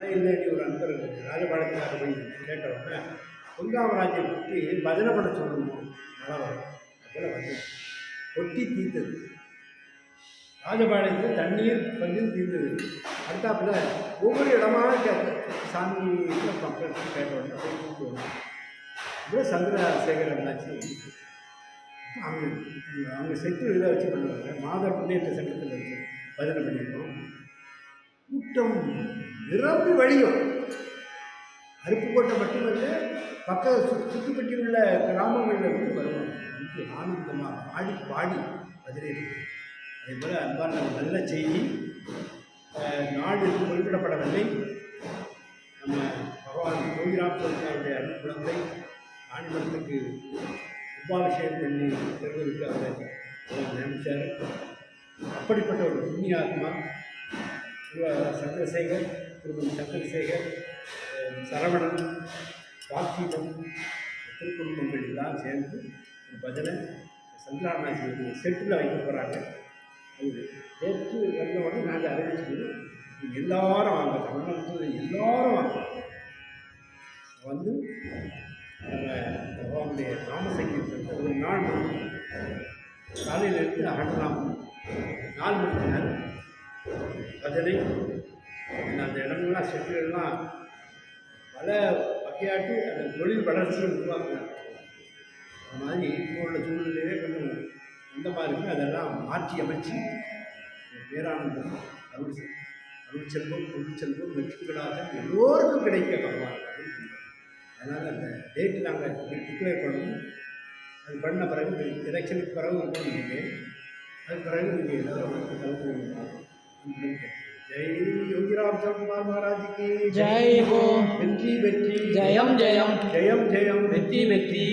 இல்லைன்னு ஒரு அன்பர் ராஜபாளையத்துக்கார போய் கேட்டவுடனே உடனே பொங்காமராஜை பற்றி பஜனை பண்ண சொல்லணும் நல்லா வரும். அதில் வந்து கொட்டி தீர்த்தது ராஜபாளையத்தில் தண்ணீர் கொஞ்சம் தீர்ந்தது அடுத்தாப்புல ஒவ்வொரு இடமா கேட்ட சாமி மக்கள் கேட்டவுடனே போய் கூப்பிட்டு வந்தோம் சந்திரசேகர் அண்ணாச்சி. அவங்க அவங்க செட்டு இதை வச்சு பண்ணுவாங்க. மாதர் முன்னேற்ற சங்கத்தில் வச்சு பஜனை பண்ணியிருக்கோம். கூட்டம் நிரம்பி வழியும். அருப்புக்கோட்டை மட்டுமல்ல பக்க சு- சுற்றுப்பட்டி உள்ள கிராமங்களில் இருந்து வருவாங்க. வந்து ஆனந்தமாக பாடி பாடி அதிலே அதே போல் அன்பான நல்ல செய்தி நாடு குறிப்பிடப்படவில்லை. நம்ம பகவான் கோவிராம் கோவிலுடைய அருள் குழந்தை ஆணிமரத்துக்கு உபாபிஷேகம் பண்ணி செல்வதற்கு அவர் நியமித்தார் அப்படிப்பட்ட ஒரு புண்ணியாத்மா சந்திரசேகர் திருமதி சந்திரசேகர் சரவணன் வாக்கியம் திருக்குடும்பங்கள் எல்லாம் சேர்ந்து ஒரு பஜனை சந்திராநாசி செட்டில் வைக்க போகிறாங்க அது நேற்று வந்தவொடனே நாங்கள் அறிவிச்சுக்கணும் எல்லாரும் வாங்க தமிழ்நாட்டில் எல்லாரும் வாங்க. வந்து நம்ம பகவானுடைய ஒரு நாள் காலையில் இருந்து அகற்றலாம் நாலு மணிக்கு நேரம் பஜனை அந்த இடங்கள்லாம் செட்டுகள்லாம் பல வகையாட்டு அந்த தொழில் வளர்ச்சியை உருவாக்குறாங்க அது மாதிரி இப்போ உள்ள சூழ்நிலையே கொஞ்சம் அந்த மாதிரி அதெல்லாம் மாற்றி அமைச்சு பேரானந்தம் அருள் அருள் செல்வம் பொருள் செல்வம் வெற்றிகளாக எல்லோருக்கும் கிடைக்க பகவான் அதனால் அந்த டேட் நாங்கள் டிக்ளேர் பண்ணணும். அது பண்ண பிறகு எலெக்ஷனுக்கு பிறகு போனீங்க அது பிறகு நீங்கள் எல்லோரும் கலந்து ஜெய் யோகிராம் சரண்குமார் மகாராஜுக்கு. ஜெய் போ வெற்றி வெற்றி. ஜெயம் ஜெயம். ஜெயம் ஜெயம். வெற்றி வெற்றி.